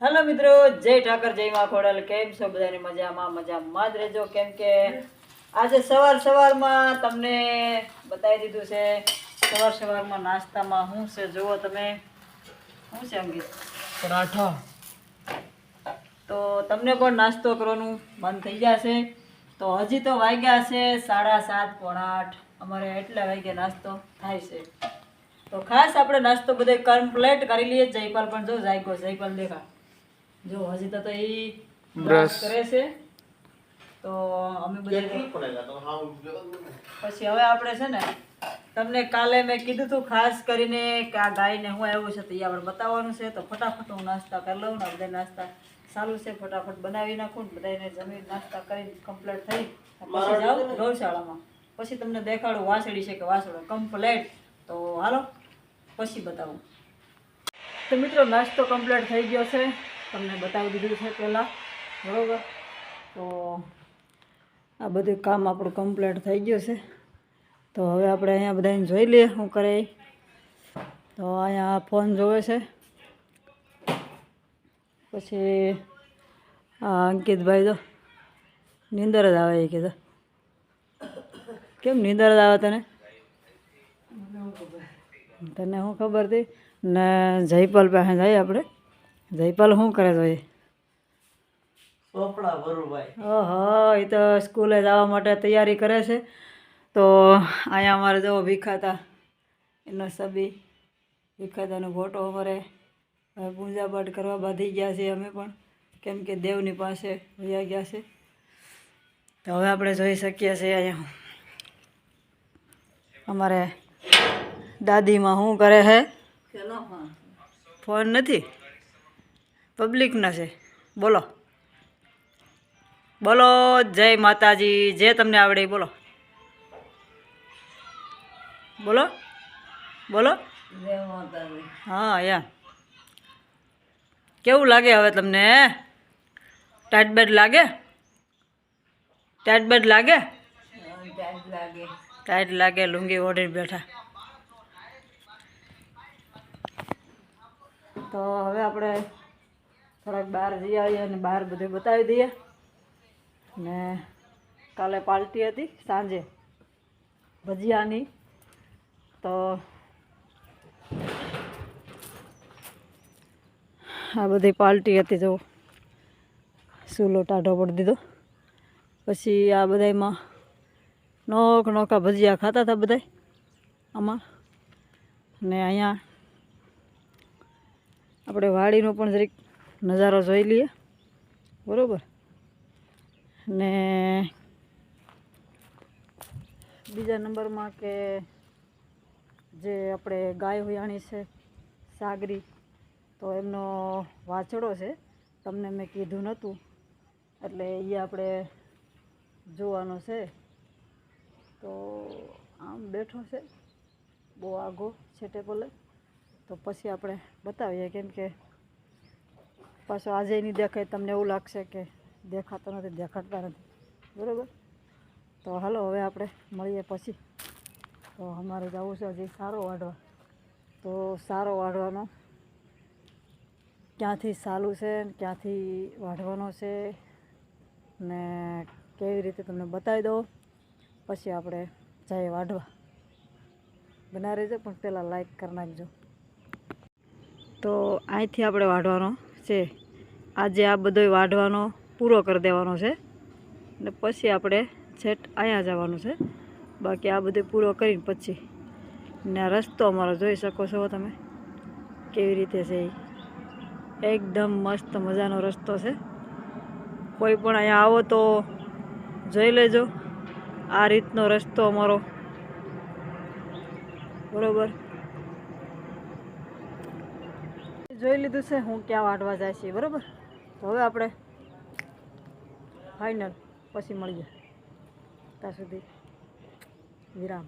Hello મિત્રો જય ઠાકર જય મા ખોડલ. કેમ છો બધાની મજામાં? મજામાં જ રહેજો. કેમ કે આજે સવાર સવારમાં તમને બતાવી દીધું છે સવાર સવારમાં નાસ્તામાં શું છે? જુઓ તમે. શું છે અંકિત? પરાઠા. તો તમને પણ નાસ્તો કરવાનું મન થઈ જશે. તો હજી તો વાગ્યા છે સાડા સાત પોણા આઠ અમારે એટલા વાગ્યા નાસ્તો થાય છે. તો ખાસ આપણે નાસ્તો બધે કમ્પ્લેટ કરી લઈએ. જયપાલ પણ જો જાયકો જયપાલ દેખા. જો હજી તો એ બ્રશ. કરે છે. તો અમે બધા પછી હવે આપણે છે ને તમને કાલે મેં કીધું હતું ખાસ કરીને કે આ ગાયને હું આવ્યું છે તો એ આપણે બતાવવાનું છે. તો ફટાફટ હું નાસ્તા કરી લઉં ને બધા નાસ્તા સારું છે. ફટાફટ બનાવી નાખું ને બધાને જમીન નાસ્તા કરી કમ્પ્લીટ થઈ. પછી જાઉં ગૌશાળામાં. પછી તમને દેખાડું વાસળી છે કે વાસળો. કમ્પ્લેટ તો હાલો પછી બતાવું. તો મિત્રો નાસ્તો કમ્પ્લીટ થઈ ગયો છે. તમને બતાવી દીધું છે પહેલાં. બરાબર? તો આ બધું કામ આપણું કમ્પ્લીટ થઈ ગયું છે. તો હવે આપણે અહીંયા બધાને જોઈ લઈએ શું કરે. તો અહીંયા ફોન જોવે છે. પછી આ અંકિતભાઈ તો નીંદર જ આવે એ કીધું કેમ નીંદર જ આવે તને? તને શું ખબર હતી? ને જયપાલ પાસે જઈએ આપણે. જયપાલ શું કરે તો એ ચોપડા ભરુભાઈ ઓહો એ તો સ્કૂલે જવા માટે તૈયારી કરે છે. તો અહીંયા અમારે જવો ભીખાતા. એનો સબી ભીખાતાનો ફોટો અમારે પૂજાપાઠ કરવા બાંધી ગયા છીએ અમે પણ. કેમ કે દેવની પાસે વયા ગયા છે. તો હવે આપણે જોઈ શકીએ છીએ અહીંયા. અમારે દાદીમાં શું કરે છે? ફોન નથી? પબ્લિકના છે. બોલો. બોલો જય માતાજી જે તમને આવડે બોલો. બોલો. બોલો. હા યા કેવું લાગે હવે તમને? ટાઈટ બેટ લાગે? ટાઈટ બેટ લાગે? ટાઈટ લાગે. લુંગી ઓઢી બેઠા. તો હવે આપણે થોડાક બહાર જઈ આવીએ અને બહાર બધું બતાવી દઈએ. ને કાલે પાર્ટી હતી સાંજે ભજીયાની. તો આ બધી પાર્ટી હતી જો. સૂલો ટાઢો પડી દીધો. પછી આ બધામાં નોક નોકા ભજીયા ખાતા હતા બધા આમાં. ને અહીંયા આપણે વાડીનું પણ જરીક નજારો જોઈ લઈએ. બરાબર? ને બીજા નંબરમાં કે જે આપણે ગાય હુયાણી છે, સાગરી, તો એમનો વાછડો છે. તમને મેં કીધું નહોતું. એટલે એ આપણે જોવાનો છે. તો આમ બેઠો છે. બહુ આઘો છે ટેબલે. તો પછી આપણે બતાવીએ કેમ કે પાછો આજે નહીં દેખાય, તમને એવું લાગશે કે દેખાતો નથી, દેખાડતા નથી. બરાબર? તો હાલો, હવે આપણે મળીએ પછી. તો અમારે જવું છે હજી સારો વાઢવા. તો સારો વાઢવાનો ક્યાંથી સાલું છે ક્યાંથી વાઢવાનો છે ને કેવી રીતે તમને બતાવી દઉં. પછી આપણે જઈએ વાઢવા. બના રહેજો, પણ પહેલાં લાઈક કરી નાખજો. તો અહીંથી આપણે વાઢવાનો. છે. આજે આ બધો વાઢવાનો પૂરો કરી દેવાનો છે. ને પછી આપણે છેટ અહીંયા જવાનું છે. બાકી આ બધું પૂરો કરીને પછી. ને આ રસ્તો અમારો જોઈ શકો છો તમે. કેવી રીતે છે એ એકદમ મસ્ત મજાનો રસ્તો છે. કોઈ પણ અહીંયા આવો તો જોઈ લેજો. આ રીતનો રસ્તો અમારો. બરોબર? જોઈ લીધું છે, હું ક્યાં વાટવા જાય છે, બરાબર? તો હવે આપણે ફાઇનલ પછી મળીએ. ત્યાં સુધી વિરામ.